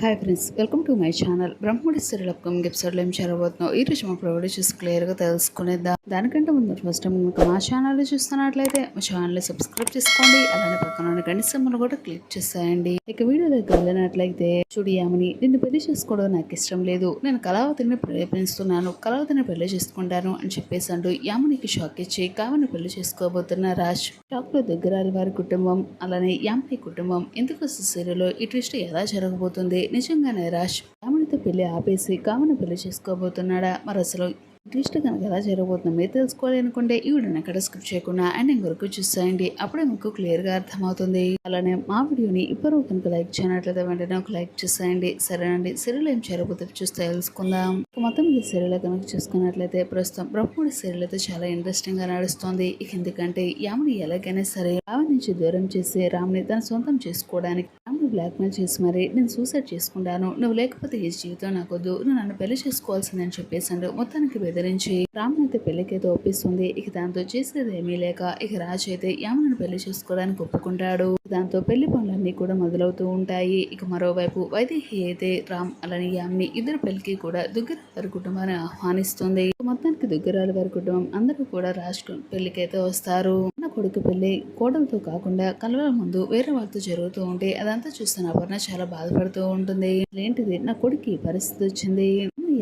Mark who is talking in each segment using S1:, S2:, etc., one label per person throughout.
S1: Hi friends welcome to my channel బ్రహ్మడి serial upcoming ఎపిసోడ్లో ఏం చేరబోతున్నాం ఈ రోజు మా ప్రొవైడ్ చూసి క్లియర్గా తెలుసుకునేద్దాం. దానికంటే ముందు ఫస్ట్ టైం మీకు మా ఛానల్ చూస్తున్నట్లయితే మా ఛానల్ సబ్స్క్రైబ్ చేసుకోండి. అలానే పక్కన ఉన్న కూడా క్లిక్ చేసేయండి. ఇక వీడియో దగ్గర వెళ్ళినట్లయితే చూడు నిన్ను పెళ్ళి చేసుకోవడం నాకు ఇష్టం లేదు. నేను కళావతిని ప్రయత్నిస్తున్నాను కళావతిని పెళ్ళి చేసుకుంటాను అని చెప్పేసి అంటూ యామినికి షాక్ ఇచ్చి కామని పెళ్ళి చేసుకోబోతున్న రాజ్. షాక్లో దగ్గర వారి కుటుంబం. అలానే యామని కుటుంబం. ఎందుకు సీరియల్లో ఈ ట్విస్ట్ ఎలా జరగబోతుంది? నిజంగానే రాజ్ కామనితో పెళ్ళి ఆపేసి కామను పెళ్ళి చేసుకోబోతున్నాడా? మరి అసలు ట్విస్ట్ కనుక ఎలా జరగబోతుందో మీరు తెలుసుకోవాలి అనుకుంటే ఈ వీడియోని ఎక్కడ స్క్రిప్ చేయకుండా అండ్ ఇంకొరకు చూసేయండి. అప్పుడే మీకు క్లియర్గా అర్థమవుతుంది. అలానే మా వీడియోని ఇప్పుడు కనుక లైక్ చేయనట్లయితే వెంటనే ఒక లైక్ చేసేయండి. సరేనండి. సీరియల్ ఏం జరగబోతుందో చూస్తే తెలుసుకుందాం. మొత్తం ఈ సీరియల్ కనుక చూసుకున్నట్లయితే ప్రస్తుతం బ్రహ్మడి సీరియల్ అయితే చాలా ఇంట్రెస్టింగ్గా నడుస్తుంది. ఇక ఎందుకంటే యాముని ఎలాగైనా సరే రావణ్ నుంచి దూరం చేసి రామ్ని తన సొంతం చేసుకోవడానికి రామ్ని బ్లాక్మెయిల్ చేసి మరి నేను సూసైడ్ చేసుకుంటాను. నువ్వు లేకపోతే ఈ జీవితం నాకొద్దు. నువ్వు నన్ను పెళ్ళి చేసుకోవాల్సిందని చెప్పేసి మొత్తానికి బెదిరించి రామ్ని అయితే పెళ్ళికైతే ఒప్పిస్తుంది. ఇక దాంతో చేసేది ఏమీ లేక ఇక రాజు అయితే యామను పెళ్ళి చేసుకోవడానికి ఒప్పుకుంటాడు. దాంతో పెళ్ళి పనులన్నీ కూడా మొదలవుతూ ఉంటాయి. ఇక మరోవైపు వైదేహి అయితే రామ్ అలానే యామ్ని ఇద్దరు పెళ్ళికి కూడా దుగ్గర వారి కుటుంబాన్ని ఆహ్వానిస్తుంది. మొత్తానికి దుగ్గరాల వారి కుటుంబం అందరూ కూడా రాజ్ పెళ్ళికైతే వస్తారు. నా కొడుకు పెళ్ళి కోడలతో కాకుండా కలవల ముందు వేరే వాళ్ళతో జరుగుతూ ఉంటే అదంతా చూస్తున్న అపర్ణ చాలా బాధపడుతూ ఉంటుంది. ఏంటిది? నా కొడుకు పరిస్థితి వచ్చింది?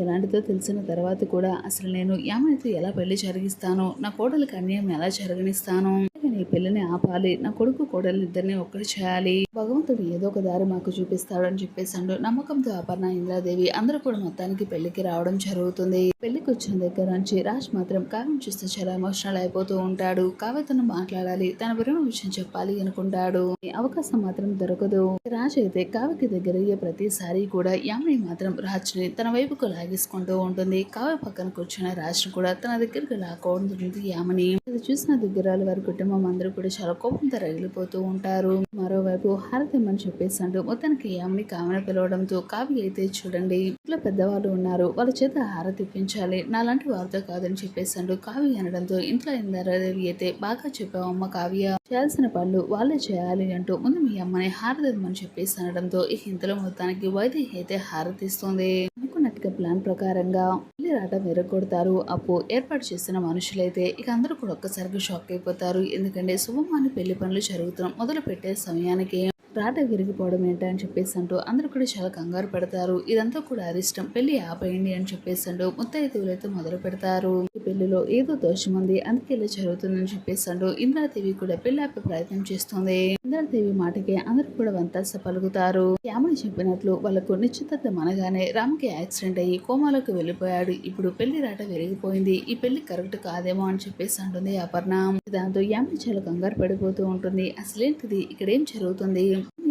S1: ఎలాంటిదో తెలిసిన తర్వాత కూడా అసలు నేను యామనితో ఎలా పెళ్ళి జరిగిస్తాను నా కోడలికి అన్యాయం ఎలా జరగనిస్తాను నీ పిల్లని పెళ్ళిని ఆపాలి. నా కొడుకు కోడలిద్దరిని ఒక్కటి చేయాలి. భగవంతుడు ఏదో ఒక దారి మాకు చూపిస్తాడు అని చెప్పేసాడు నమ్మకంతో అపర్ణ ఇంద్రాదేవి అందరూ కూడా మొత్తానికి పెళ్ళికి రావడం జరుగుతుంది. పెళ్ళికి వచ్చిన దగ్గర నుంచి రాజ్ మాత్రం కావ్యం చూస్తే చాలా ఎమోషనల్ అయిపోతూ ఉంటాడు. కావ్యతను మాట్లాడాలి. తన ప్రేమ విషయం చెప్పాలి అనుకుంటాడు. అవకాశం మాత్రం దొరకదు. రాజ్ అయితే కావ్యకి దగ్గర అయ్యే ప్రతిసారి కూడా యామిని మాత్రం రాజ్ని తన వైపుకు లాగేసుకుంటూ ఉంటుంది. కావ్య పక్కన కూర్చున్న రాజ్ని కూడా తన దగ్గరికి లాక్కుంటుంది యామిని. ఇది చూసిన దగ్గర వారి కుటుంబం అందరూ కూడా చాలా కోపంతో రగిలిపోతూ ఉంటారు. మరోవైపు హారతిమ్మని చెప్పేసి అంటూ మొత్తానికి యామిని కామని పిలవడంతో కావ్య అయితే చూడండి ఇంట్లో పెద్దవాళ్ళు ఉన్నారు వాళ్ళ చేత హారతి ఇప్పించాలి నాలాంటి వారితో కాదని చెప్పేసాడు కావ్య అనడంతో ఇంట్లో ఇందారాదేవి అయితే బాగా చెప్పావు అమ్మ కావ్య. చేయాల్సిన పనులు వాళ్ళే చేయాలి అంటూ ముందు మీ అమ్మని హారతి అని చెప్పేసి అనడంతో ఈ ఇంతలో మొత్తానికి వైద్య అయితే హారతిస్తుంది ఇక ప్లాన్ ప్రకారంగా పెళ్ళి రాట విరగొడతారు. అప్పు ఏర్పాటు చేసిన మనుషులైతే ఇక అందరూ కూడా ఒక్కసారిగా షాక్ అయిపోతారు. ఎందుకంటే శుభమాని పెళ్ళి పనులు జరుగుతున్న మొదలు పెట్టే సమయానికి రాట విరిగిపోవడం ఏంటని చెప్పేసి అంటూ అందరూ కూడా చాలా కంగారు పెడతారు. ఇదంతా కూడా అరిష్టం. పెళ్ళి ఆపేయండి అని చెప్పేసి అంటూ ముత్తైదువులు మొదలు పెడతారు. ఈ పెళ్ళిలో ఏదో దోషం ఉంది. అందుకే ఇలా జరుగుతుందని చెప్పేసి అంటూ ఇంద్రాదేవి కూడా పెళ్ళి ఆపే ప్రయత్నం చేస్తుంది. ఇంద్రాదేవి మాటకి అందరూ కూడా వంతాస పలుకుతారు. యామని చెప్పినట్లు వాళ్ళకు నిశ్చితార్థం అనగానే రామ్కి యాక్సిడెంట్ అయ్యి కోమాలోకి వెళ్ళిపోయాడు. ఇప్పుడు పెళ్ళి రాట వెలిగిపోయింది. ఈ పెళ్ళి కరెక్ట్ కాదేమో అని చెప్పేసి అంటుంది అపర్ణ. దాంతో యామిని చాలా కంగారు పడిపోతూ ఉంటుంది. అసలేంటిది? ఇక్కడ ఏం జరుగుతుంది?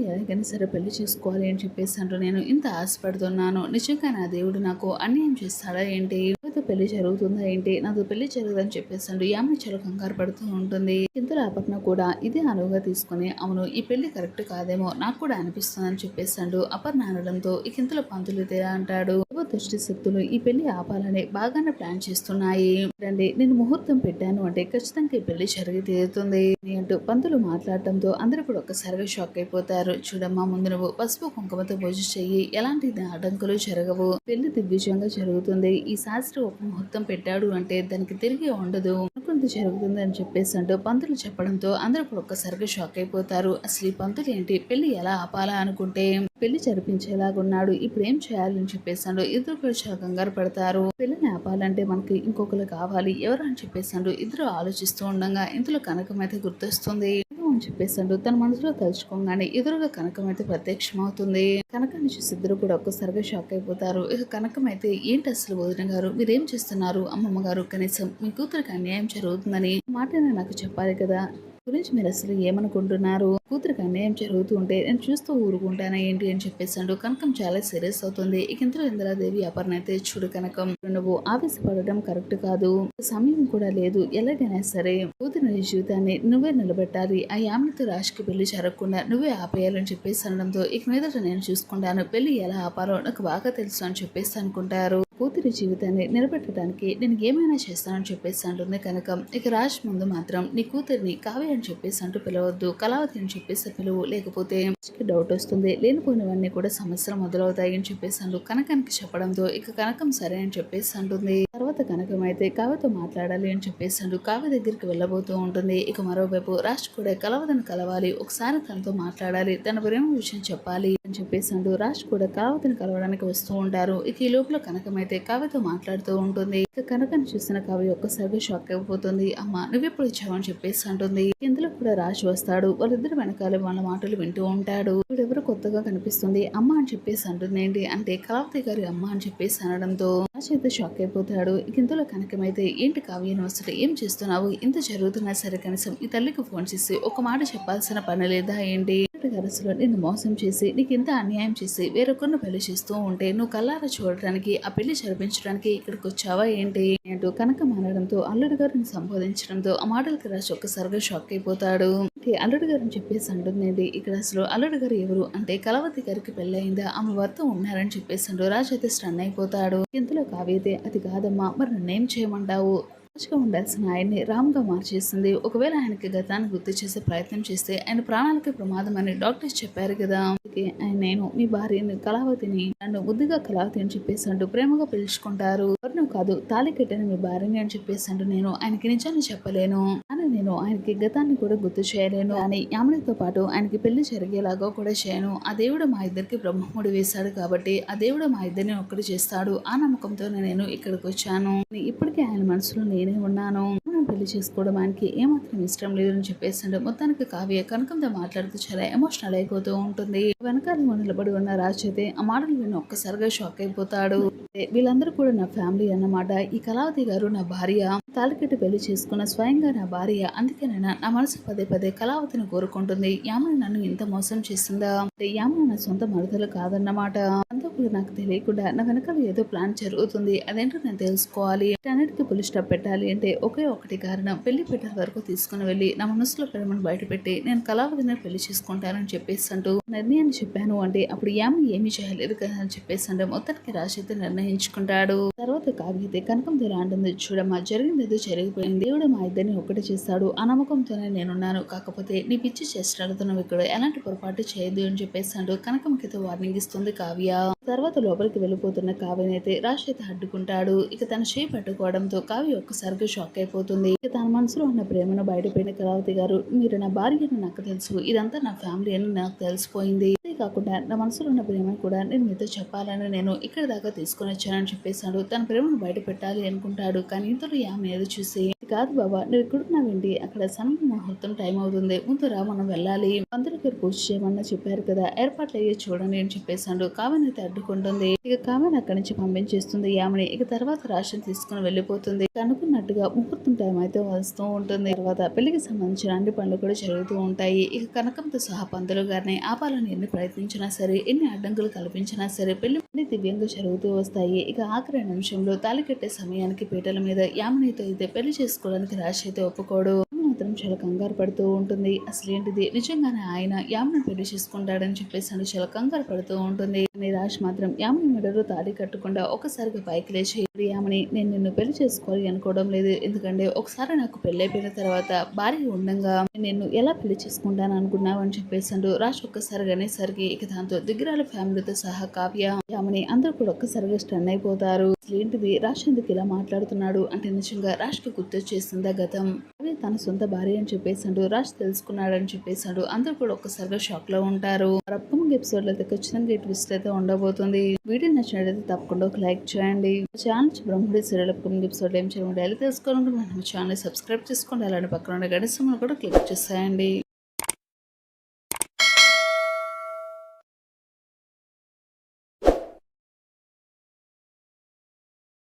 S1: ఎలాగైనా సరే పెళ్ళి చేసుకోవాలి అని చెప్పేసి అంటూ నేను ఇంత ఆశపడుతున్నాను. నిజంగా నా దేవుడు నాకు అన్యాయం చేస్తాడా ఏంటి? నాతో పెళ్ళి జరుగుతుందా ఏంటి? నాతో పెళ్ళి జరగదని చెప్పేసాడు ఆమె చాలా కంగారు పడుతూ ఉంటుంది. ఇంతలో అపర్ణ కూడా ఇదే అనువుగా తీసుకుని అవును ఈ పెళ్ళి కరెక్ట్ కాదేమో నాకు కూడా అనిపిస్తుంది అని అపర్ణ అనడంతో ఇక ఇంతలో పంతులు ఇదే అంటాడు. దుష్టి శక్తులు ఈ పెళ్ళి ఆపాలని బాగానే ప్లాన్ చేస్తున్నాయి. రండి నేను ముహూర్తం పెట్టాను అంటే ఖచ్చితంగా ఈ పెళ్ళి జరిగి తీరుతుంది అంటూ పంతులు మాట్లాడటంతో అందరూ కూడా ఒక్కసారిగా షాక్ అయిపోతారు. చూడమ్మా ముందు నువ్వు పసుపు కుంకుమతో పూజ చెయ్యి. ఎలాంటి ఆటంకులు జరగవు. పెళ్ళి దిగ్విజయంగా జరుగుతుంది. ఈ శాస్త్రి ఒక ముహూర్తం పెట్టాడు అంటే దానికి తిరిగి ఉండదు. అనుకుంది జరుగుతుంది అని చెప్పేసి అంటూ పంతులు చెప్పడంతో అందరూ కూడా ఒక్కసారిగా షాక్ అయిపోతారు. అసలు ఈ పంతులు ఏంటి? పెళ్ళి ఎలా ఆపాలా అనుకుంటే పెళ్ళి జరిపించేలాగున్నాడు ఇప్పుడు ఏం చేయాలని చెప్పేసాడు ఇద్దరు కూడా కంగారు పడతారు. పెళ్ళిని ఆపాలంటే మనకి ఇంకొకరు కావాలి. ఎవరు అని చెప్పేసాడు ఇద్దరు ఆలోచిస్తూ ఉండగా ఇందులో కనకం అయితే గుర్తొస్తుంది. అని చెప్పేసాడు తన మనసులో తలుచుకోగానే ఎదురుగా కనకం అయితే ప్రత్యక్షమవుతుంది. కనకాన్ని చూసి ఇద్దరు కూడా ఒక్కసారిగా షాక్ అయిపోతారు. ఇక కనకం అయితే ఏంటి అసలు వదిన గారు? మీరేం చేస్తున్నారు? అమ్మమ్మ గారు కనీసం మీ కూతురికి అన్యాయం జరుగుతుందని? మాట నాకు చెప్పాలి కదా? గురించి మీరు అసలు ఏమనుకుంటున్నారు? కూతురికి అన్యాయం జరుగుతూ ఉంటే నేను చూస్తూ ఊరుకుంటానా ఏంటి అని చెప్పేసాడు కనకం చాలా సీరియస్ అవుతుంది. ఇక ఇంతలో ఇంద్రాదేవి అపర్ణ అయితే చూడు కనకం. నువ్వు ఆవేశపడడం కరెక్ట్ కాదు. సమయం కూడా లేదు. ఎలాగైనా సరే కూతురి నీ జీవితాన్ని నువ్వే నిలబెట్టాలి. ఆ యామ్నితో రాశికి పెళ్ళి జరగకుండా నువ్వే ఆపేయాలని చెప్పేసి అనడంతో ఇక మీదట నేను చూసుకుంటాను. పెళ్ళి ఎలా ఆపాలో నాకు బాగా తెలుసు అని చెప్పేసి అనుకుంటారు. కూతురి జీవితాన్ని నిలబెట్టడానికి నేను ఏమైనా చేస్తానని చెప్పేసి అంటుంది కనకం. ఇక రాజ్ ముందు మాత్రం నీ కూతురిని కావ్య అని చెప్పేసి అంటూ పిలవద్దు కళావతి అని చెప్పేసి పిలువు. లేకపోతే డౌట్ వస్తుంది. లేనిపోయినవన్నీ కూడా సమస్యలు మొదలవుతాయి అని చెప్పేసి అంటూ కనకానికి చెప్పడంతో ఇక కనకం సరే అని చెప్పేసి అంటుంది. తర్వాత కనకం అయితే కావ్యతో మాట్లాడాలి అని చెప్పేసి అంటూ కావ్య దగ్గరికి వెళ్ళబోతూ ఉంటుంది. ఇక మరోవైపు రాజ్ కూడా కలవదని కలవాలి ఒకసారి తనతో మాట్లాడాలి తన ప్రేమ విషయం చెప్పాలి. అని చెప్పేసి రాజ్ కూడా కావతిని కలవడానికి వస్తూ ఉంటారు. ఇక ఈ లోపల కనకమైతే అయితే కావ్యతో మాట్లాడుతూ ఉంటుంది. ఇక కనకను చూసిన కావ్య ఒక్కసారిగా షాక్ అయిపోతుంది. అమ్మ నువ్వెప్పుడు ఇచ్చావని చెప్పేసి అంటుంది. ఇందులో కూడా రాజ్ వస్తాడు. వాళ్ళిద్దరు వెనకాల వాళ్ళ మాటలు వింటూ ఉంటాడు. వీడెవరు కొత్తగా కనిపిస్తుంది. అమ్మ అని చెప్పేసి అంటుందేంటి అంటే కళావతి గారి అమ్మ అని చెప్పేసి అనడంతో రాజ్ అయితే షాక్ అయిపోతాడు. ఇక ఇందులో కనకమైతే ఏంటి కావ్య యూనివర్సిటీ ఏం చేస్తున్నావు? ఇంత జరుగుతున్నా సరే కనీసం ఈ తల్లికి ఫోన్ చేసి ఒక మాట చెప్పాల్సిన పని లేదా ఏంటి? గరసులో నిన్ను మోసం చేసి నీకు ఇంత అన్యాయం చేసి వేరొకరిని పెళ్ళి చేస్తూ ఉంటే నువ్వు కల్లారా చూడటానికి ఆ పెళ్ళి జరిపించడానికి ఇక్కడికి వచ్చావా ఏంటి? అంటూ కనక మానడంతో అల్లుడు గారిని సంబోధించడంతో ఆ మాటలకి రాజు ఒక్కసారిగా షాక్ అయిపోతాడు. అల్లుడు గారిని చెప్పేసి అంటుంది ఇక్కడ అసలు అల్లుడు గారు ఎవరు? అంటే కలవతి గారికి పెళ్ళయిందా ఆమె భర్త ఉన్నారని చెప్పేసి రాజు అయితే స్టన్ అయిపోతాడు. ఇంతలో కావ్యతే అది కాదమ్మా మరి నన్నేం చేయమంటావు? రాజుగా ఉండాల్సిన ఆయన్ని రామ్గా మార్చేసింది. ఒకవేళ ఆయనకి గతాన్ని గుర్తు చేసే ప్రయత్నం చేస్తే ఆయన ప్రాణాలకి ప్రమాదం అని డాక్టర్స్ చెప్పారు కదా. అందుకే ఆయన నేను మీ భార్యని కళావతిని నన్ను ముద్దుగా కళావతి అని చెప్పేసి అంటూ ప్రేమగా పిలుచుకుంటారు. వర్ణం కాదు తాళి కట్టిన మీ భార్యని అని చెప్పేసి అంటూ నేను ఆయనకి నిజాన్ని చెప్పలేను. నేను ఆయనకి గతాన్ని కూడా గుర్తు చేయలేను అని యామినితో పాటు ఆయనకి పెళ్ళి జరిగేలాగా కూడా చేయను. ఆ దేవుడు మా ఇద్దరికి బ్రహ్మముడు వేశాడు కాబట్టి ఆ దేవుడు మా ఇద్దరిని ఒక్కటి చేస్తాడు ఆ నమ్మకంతో నేను ఇక్కడికి వచ్చాను. ఇప్పటికీ ఆయన మనసులో నేనే ఉన్నాను. పెళ్ళి చేసుకోవడం ఆయనకి ఏమాత్రం ఇష్టం లేదని చెప్పేసాడు. మొత్తానికి కావ్య కనకంతో మాట్లాడుతూ చాలా ఎమోషనల్ అయిపోతూ ఉంటుంది. వెనకాల నిలబడి ఉన్న రాజ్ అయితే ఆ మాటలు విని ఒక్కసారిగా షాక్ అయిపోతాడు. వీళ్ళందరూ కూడా నా ఫ్యామిలీ అన్నమాట. ఈ కళావతి గారు నా భార్య. తాలికెట్టు పెళ్ళి చేసుకున్న స్వయంగా నా భార్య. అందుకేనైనా నా మనసు పదే పదే కళావతిని కోరుకుంటుంది. యామన నన్ను ఇంత మోసం చేసిందా అంటే యామన నా సొంత మరదలు కాదన్నమాట. అంతా ఇప్పుడు నాకు తెలియకుండా నా వెనకాల ఏదో ప్లాన్ జరుగుతుంది. అదేంటో నేను తెలుసుకోవాలి. అన్నిటికీ పులి స్టాప్ పెట్టాలి అంటే ఒకే ఒకటి కారణం. పెళ్ళి పెట్టే వరకు తీసుకుని వెళ్ళి నా మనసులో ప్రేమను బయటపెట్టి నేను కళావతిని పెళ్ళి చేసుకుంటానని చెప్పేసి అంటూ నిర్ణయాన్ని చెప్పాను అంటే అప్పుడు యామ ఏమీ చేయలేదు కదా అని చెప్పేసి అంటే మొత్తానికి రాసి నిర్ణయించుకుంటాడు. తర్వాత కావ్యతే కనకం తెలా అంటుంది చూడమ్మా జరిగింది ఏదో జరిగిపోయింది. దేవుడు మా ఇద్దరిని ఒకటి చేస్తాడు. ఆ నమ్మకంతోనే నేనున్నాను. కాకపోతే నీ పిచ్చి చేస్తాడు ఇక్కడ. ఎలాంటి పొరపాటు చేయదు అని చెప్పేసి అంటూ కనకంకైతే వార్నింగ్ ఇస్తుంది కావ్య. తర్వాత లోపలికి వెళ్ళిపోతున్న కావ్యనైతే రాశి అడ్డుకుంటాడు ఇక తన చేయి పట్టుకోవడంతో కావ్య ఒక్కసారిగా షాక్ అయిపోతుంది. ఇక తన మనసులో ఉన్న ప్రేమను బయటపోయిన కళావతి గారు మీరు నా భార్య అని నాకు తెలుసు. ఇదంతా నా ఫ్యామిలీ అని నాకు తెలిసిపోయింది. అంతే కాకుండా నా మనసులో ఉన్న ప్రేమను కూడా నేను మీతో చెప్పాలని నేను ఇక్కడ దాకా తీసుకొని వచ్చానని చెప్పేశాడు. తన ప్రేమను బయట పెట్టాలి అనుకుంటాడు. కానీ ఇంతలో ఆమె ఏదో చూసి కాదు బాబా నువ్వు ఇక్కడున్నావేంటి అక్కడ సన్న ముహూర్తం టైం అవుతుంది. ముందురా మనం వెళ్ళాలి. అందరికీ పూజ చేయమన్నా చెప్పారు కదా ఏర్పాట్లు అయ్యే చూడండి అని చెప్పేశాడు. కామెన్ అయితే అడ్డుకుంటుంది. ఇక కామెన్ అక్కడి నుంచి పంపించేస్తుంది యామని. ఇక తర్వాత రాషన్ తీసుకుని వెళ్ళిపోతుంది. అనుకున్నట్టుగా ముహూర్తం టైం అయితే వస్తూ ఉంటుంది. తర్వాత పెళ్ళికి సంబంధించిన అన్ని పనులు కూడా జరుగుతూ ఉంటాయి. ఇక కనకంతో సహా పంతులు గారిని ఆపాలని ఎన్ని ప్రయత్నించినా సరే ఎన్ని అడ్డంకులు కల్పించినా సరే పెళ్ళి అన్ని దివ్యంగా జరుగుతూ వస్తాయి. ఇక ఆఖరి నిమిషంలో తాళి కట్టే సమయానికి పీటల మీద యామనితో అయితే పెళ్ళి చేసుకోవడానికి రాశి అయితే ఒప్పుకోడు. మాత్రం చాలా కంగారు పడుతూ ఉంటుంది. అసలు ఏంటిది నిజంగానే ఆయన యామ్ను పెళ్ళి చేసుకుంటాడని చెప్పేసి అని చాలా కంగారు పడుతూ ఉంటుంది. కానీ మాత్రం యామని మెడలో తాడి కట్టకుండా ఒక్కసారిగా పైకి లేచి యామని నేను నిన్ను పెళ్ళి చేసుకోవాలి అనుకోవడం లేదు. ఎందుకంటే ఒకసారి నాకు పెళ్ళి అయిపోయిన తర్వాత భార్య ఉండగా నేను ఎలా పెళ్ళి చేసుకుంటాను అనుకున్నావు అని చెప్పేసాడు రాజ్ ఒక్కసారిగానే సరికి ఇక దాంతో దిగ్గరాల ఫ్యామిలీతో సహా కావ్య యామని అందరూ కూడా ఒక్కసారిగా స్టన్ అయిపోతారు. ఏంటిది? రాజ్ ఎందుకు ఇలా మాట్లాడుతున్నాడు? అంటే నిజంగా రాష్కి గుర్తొచ్చేసిందా గతం? అవి తన సొంత భార్య అని చెప్పేసాడు రాజ్ తెలుసుకున్నాడు తెలుసుకున్నాడని చెప్పేసాడు అందరూ కూడా ఒక్కసారిగా షాక్లో ఉంటారు. రక్తం ఎపిసోడ్లో అయితే ఖచ్చితంగా ఈ ట్విస్ట్ అయితే ఉండబోతుంది. వీడియో నచ్చినట్లయితే తప్పకుండా ఒక లైక్ చేయండి. ఛానల్ బ్రహ్మడి సీరియల్ అప్కమింగ్ ఎపిసోడ్ ఏం చేయండి డైలీ తెలుసుకోవాలనుకుంటే మన ఛానల్ సబ్స్క్రైబ్ చేసుకోండి. అలానే పక్కన ఉన్న గడిసమ్మను కూడా క్లిక్ చేసేయండి.